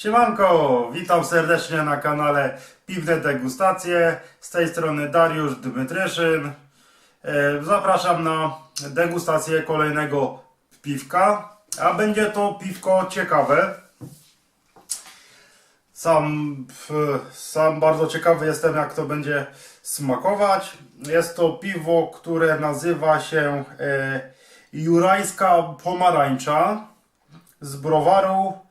Siemanko, witam serdecznie na kanale Piwne Degustacje. Z tej strony Dariusz Dmytryszyn. E, Zapraszam na degustację kolejnego piwka, a będzie to piwko ciekawe. Sam, sam bardzo ciekawy jestem, jak to będzie smakować. Jest to piwo, które nazywa się e, Jurajska Pomarańcza z browaru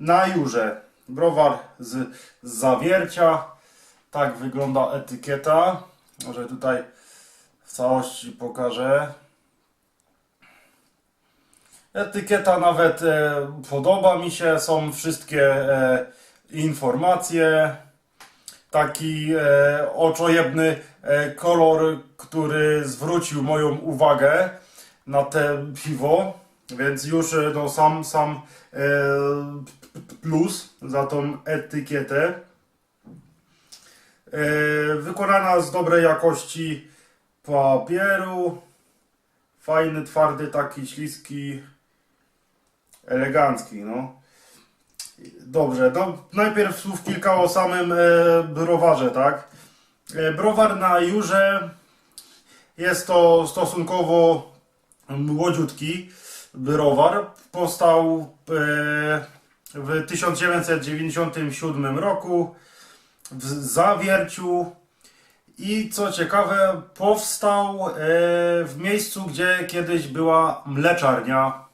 na Jurze. Browar z, zawiercia. Tak wygląda etykieta. Może tutaj w całości pokażę. Etykieta nawet e, podoba mi się. Są wszystkie e, informacje. Taki e, oczojebny e, kolor, który zwrócił moją uwagę na te piwo. Więc już e, no, sam, sam e, plus za tą etykietę. E, wykonana z dobrej jakości papieru. Fajny, twardy, taki śliski, elegancki, no. Dobrze, no najpierw słów kilka o samym e, browarze, tak? E, browar na Jurze jest to stosunkowo młodziutki browar. Powstał e, w 1997 roku w Zawierciu i co ciekawe powstał e, w miejscu, gdzie kiedyś była mleczarnia.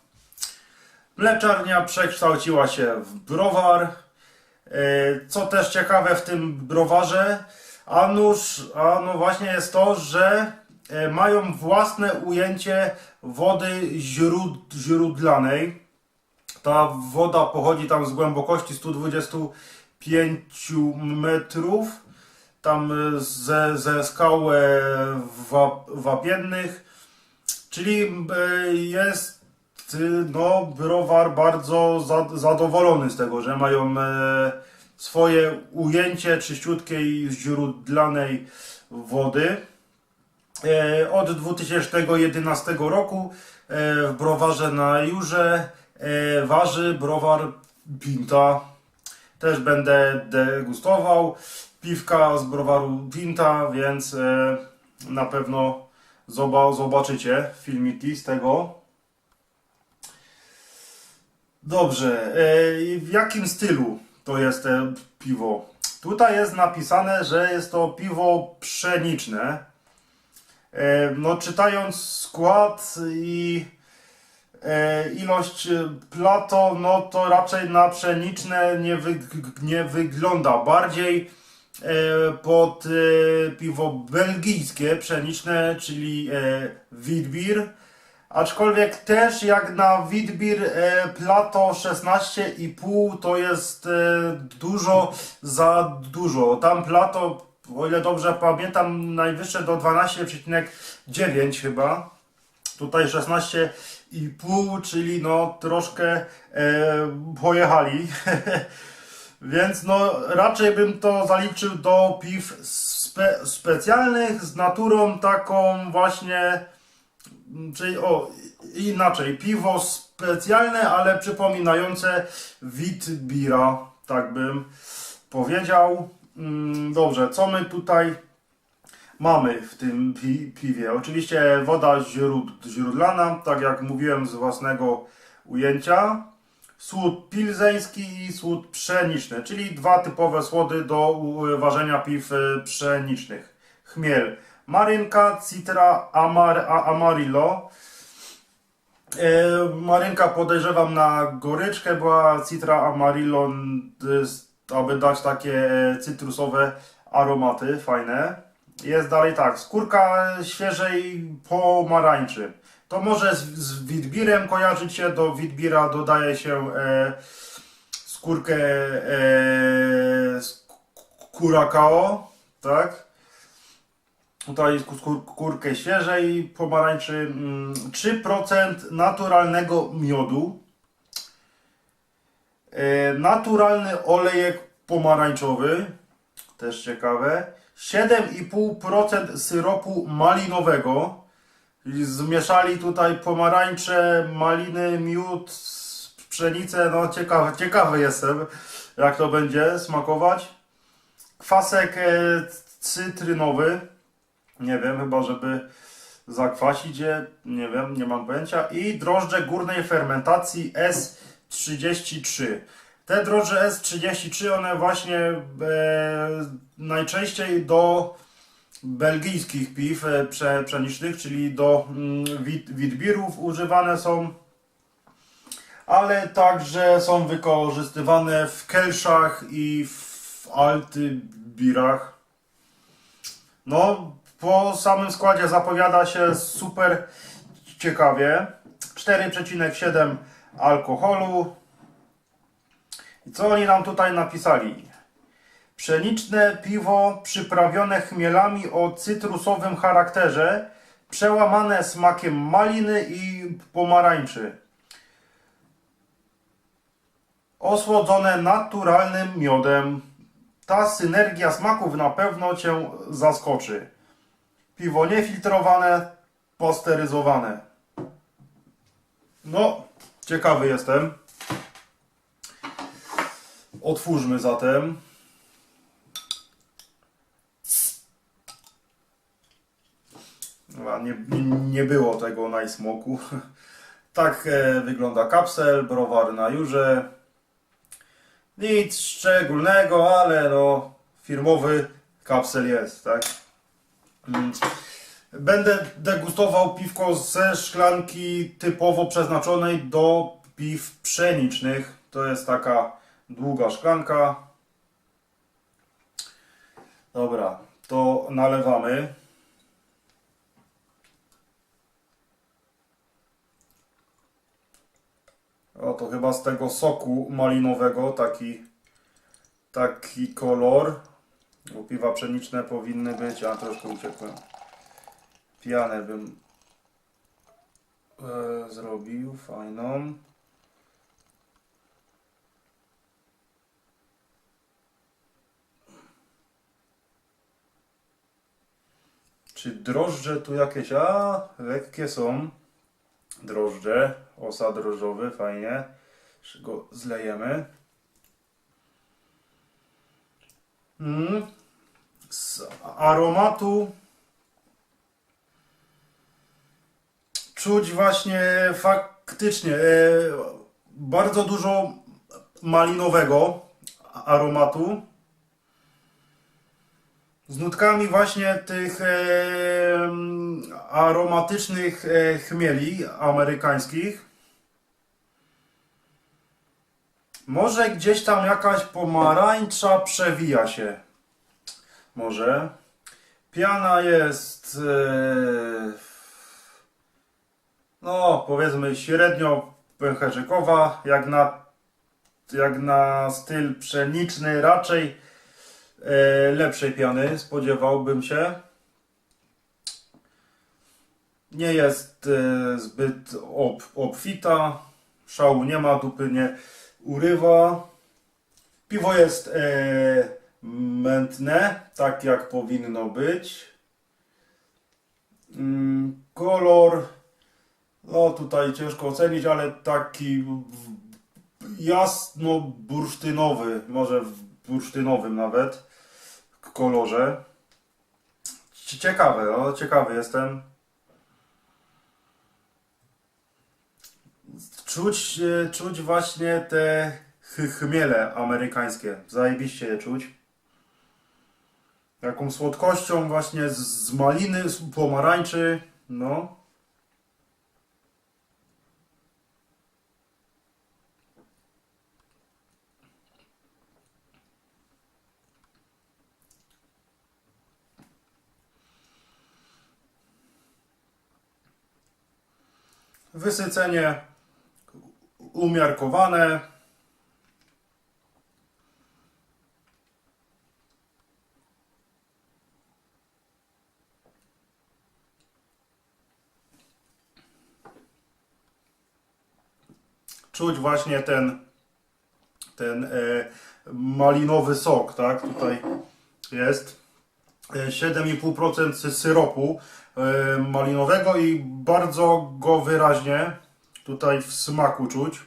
Mleczarnia przekształciła się w browar. E, Co też ciekawe w tym browarze, a nuż, a no właśnie jest to, że mają własne ujęcie wody źród, źródlanej. Ta woda pochodzi tam z głębokości 125 metrów, tam e, ze, ze skał e, wa, wapiennych, czyli e, jest y, no, browar bardzo za, zadowolony z tego, że mają e, swoje ujęcie czyściutkiej źródlanej wody. E, od 2011 roku e, w browarze na Jurze e, waży browar Pinta. Też będę degustował piwka z browaru Pinta, więc na pewno zoba, zobaczycie filmiki z tego. Dobrze, w jakim stylu to jest piwo? Tutaj jest napisane, że jest to piwo pszeniczne. E, No, czytając skład i e, ilość plato, no to raczej na pszeniczne nie, wy, nie wygląda. Bardziej e, pod piwo belgijskie, pszeniczne, czyli Witbier. Aczkolwiek też jak na Witbier e, Plato 16,5 to jest dużo za dużo. Tam Plato, o ile dobrze pamiętam, najwyższe do 12,9 chyba. Tutaj 16,5, czyli no troszkę e, pojechali. Więc no raczej bym to zaliczył do piw spe, specjalnych z naturą taką właśnie Czyli o, inaczej, piwo specjalne, ale przypominające Witbira, tak bym powiedział. Mm, Dobrze, co my tutaj mamy w tym pi piwie? Oczywiście woda źród źródlana, tak jak mówiłem z własnego ujęcia. Słód pilzeński i słód pszeniczny, czyli dwa typowe słody do ważenia piw e, pszenicznych. Chmiel. Marynka, Citra, Amar, Amarillo. E, Marynka podejrzewam na goryczkę, była Citra Amarillo, aby dać takie e, cytrusowe aromaty, fajne. Jest dalej tak, skórka świeżej pomarańczy. To może z, z Witbirem kojarzyć się, do Witbira dodaje się e, skórkę e, tak? Tutaj skór- skórkę świeżej pomarańczy, mm, 3% naturalnego miodu, e, naturalny olejek pomarańczowy, też ciekawe, 7,5% syropu malinowego, zmieszali tutaj pomarańcze, maliny, miód, pszenicę, no ciekawy, ciekawy jestem, jak to będzie smakować. Kwasek e, cytrynowy, nie wiem, chyba żeby zakwasić je, nie wiem, nie mam pojęcia. I drożdże górnej fermentacji S33. Te drożdże S33, one właśnie e, najczęściej do belgijskich piw e, prze, czyli do mm, wit, witbirów używane są, ale także są wykorzystywane w kelszach i w altybirach. No, po samym składzie zapowiada się super ciekawie. 4,7 alkoholu. I co oni nam tutaj napisali? Pszeniczne piwo przyprawione chmielami o cytrusowym charakterze, przełamane smakiem maliny i pomarańczy. Osłodzone naturalnym miodem. Ta synergia smaków na pewno Cię zaskoczy. Piwo niefiltrowane, pasteryzowane. No, ciekawy jestem. Otwórzmy zatem. Nie, nie było tego na smoku. Tak e, wygląda kapsel, browar na jurze. Nic szczególnego, ale no firmowy kapsel jest, tak? Będę degustował piwko ze szklanki typowo przeznaczonej do piw pszenicznych. To jest taka długa szklanka. Dobra, to nalewamy. O, to chyba z tego soku malinowego taki, taki kolor. Bo piwa pszeniczne powinny być, a troszkę uciekłem. Pianę bym e, zrobił, fajną. Czy drożdże tu jakieś? A, lekkie są. Drożdże, osa drożdżowy, fajnie. Go zlejemy. Mm. Z aromatu czuć właśnie faktycznie e, bardzo dużo malinowego aromatu z nutkami właśnie tych e, aromatycznych e, chmieli amerykańskich. Może gdzieś tam jakaś pomarańcza przewija się. Może. Piana jest no powiedzmy średnio pęcherzykowa, jak na, jak na styl pszeniczny raczej e, lepszej piany spodziewałbym się. Nie jest e, zbyt ob, obfita, szału nie ma, dupy nie urywa. Piwo jest e, mętne, tak jak powinno być. Mm, kolor, tutaj ciężko ocenić, ale taki jasno bursztynowy, może w bursztynowym nawet kolorze. Cie- Ciekawe, no, ciekawy jestem. Czuć, e, czuć właśnie te ch- chmiele amerykańskie. Zajebiście je czuć. Taką słodkością właśnie z maliny, z pomarańczy. No. Wysycenie umiarkowane. Czuć właśnie ten, ten e, malinowy sok, tak? Tutaj jest 7,5% syropu y, malinowego i bardzo go wyraźnie tutaj w smaku czuć.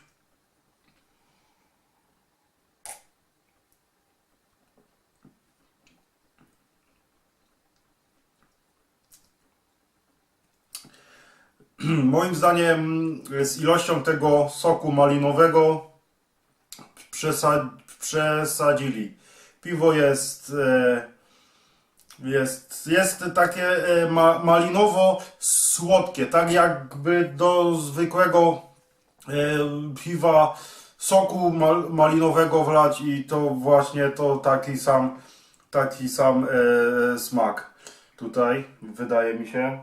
Moim zdaniem y, z ilością tego soku malinowego przesadzili. Piwo jest y, jest, jest takie e, ma, malinowo-słodkie, tak jakby do zwykłego e, piwa soku mal, malinowego wlać i to właśnie to taki sam, taki sam e, smak tutaj wydaje mi się.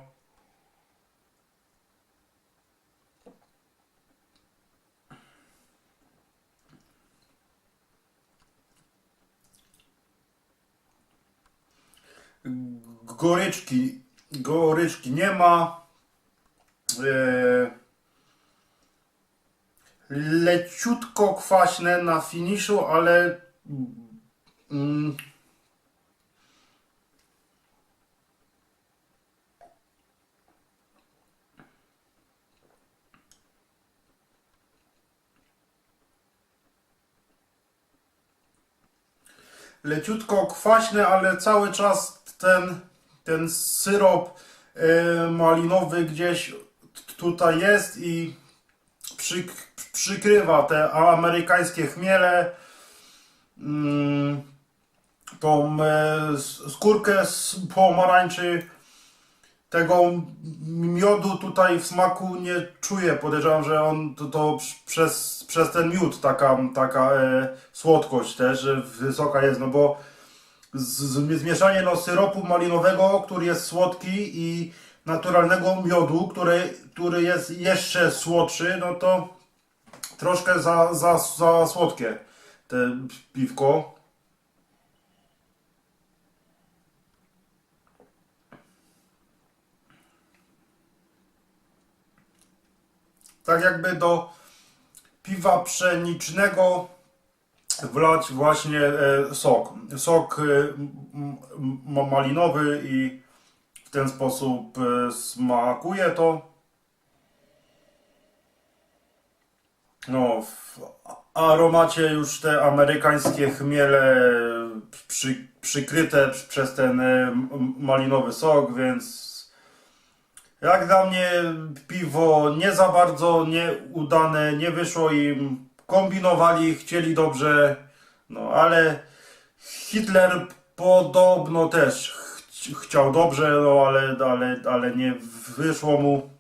Goryczki, goryczki nie ma. E, leciutko kwaśne na finiszu, ale mm, leciutko kwaśne, ale cały czas ten, ten syrop e, malinowy gdzieś tutaj jest i przy, przykrywa te amerykańskie chmiele, mm, tą e, skórkę z pomarańczy. Tego miodu tutaj w smaku nie czuję. Podejrzewam, że on to, to przez, przez ten miód taka, taka e, słodkość też wysoka jest, no bo zmieszanie no, syropu malinowego, który jest słodki i naturalnego miodu, który, który jest jeszcze słodszy, no to troszkę za, za, za słodkie te piwko. Tak jakby do piwa pszenicznego wlać właśnie e, sok. Sok e, malinowy i w ten sposób e, smakuje to. No, w aromacie już te amerykańskie chmiele przy, przykryte przez ten malinowy sok, więc jak dla mnie piwo nie za bardzo nieudane, nie wyszło im, kombinowali, chcieli dobrze, no ale Hitler podobno też ch- chciał dobrze, no ale, ale, ale nie wyszło mu,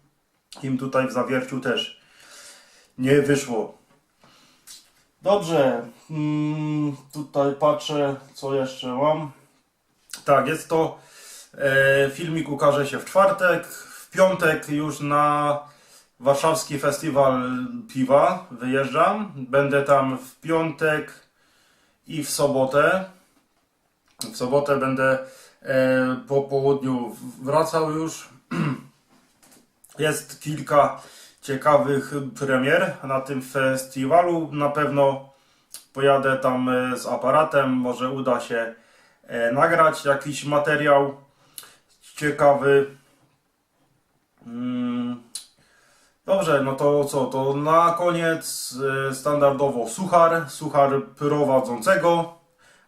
im tutaj w zawierciu też nie wyszło. Dobrze, mm, tutaj patrzę, co jeszcze mam. Tak, jest to e, filmik ukaże się w czwartek. W piątek już na warszawski festiwal piwa wyjeżdżam. Będę tam w piątek i w sobotę. W sobotę będę e, po południu wracał już. Jest kilka ciekawych premier na tym festiwalu. Na pewno pojadę tam e, z aparatem. Może uda się e, nagrać jakiś materiał ciekawy. Mm. Dobrze, no to co? To na koniec e, standardowo suchar, suchar prowadzącego,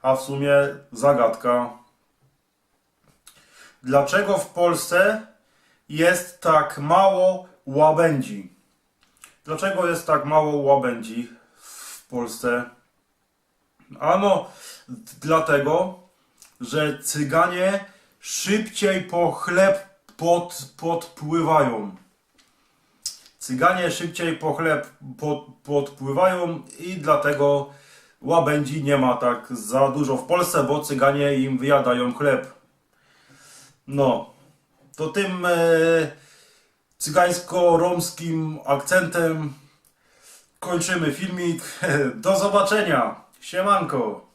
a w sumie zagadka. Dlaczego w Polsce jest tak mało łabędzi? Dlaczego jest tak mało łabędzi w Polsce? Ano, dlatego, że cyganie szybciej po chleb pod, podpływają. Cyganie szybciej po chleb pod, podpływają i dlatego łabędzi nie ma tak za dużo w Polsce, bo cyganie im wyjadają chleb. No, to tym e, cygańsko-romskim akcentem kończymy filmik. Do zobaczenia. Siemanko.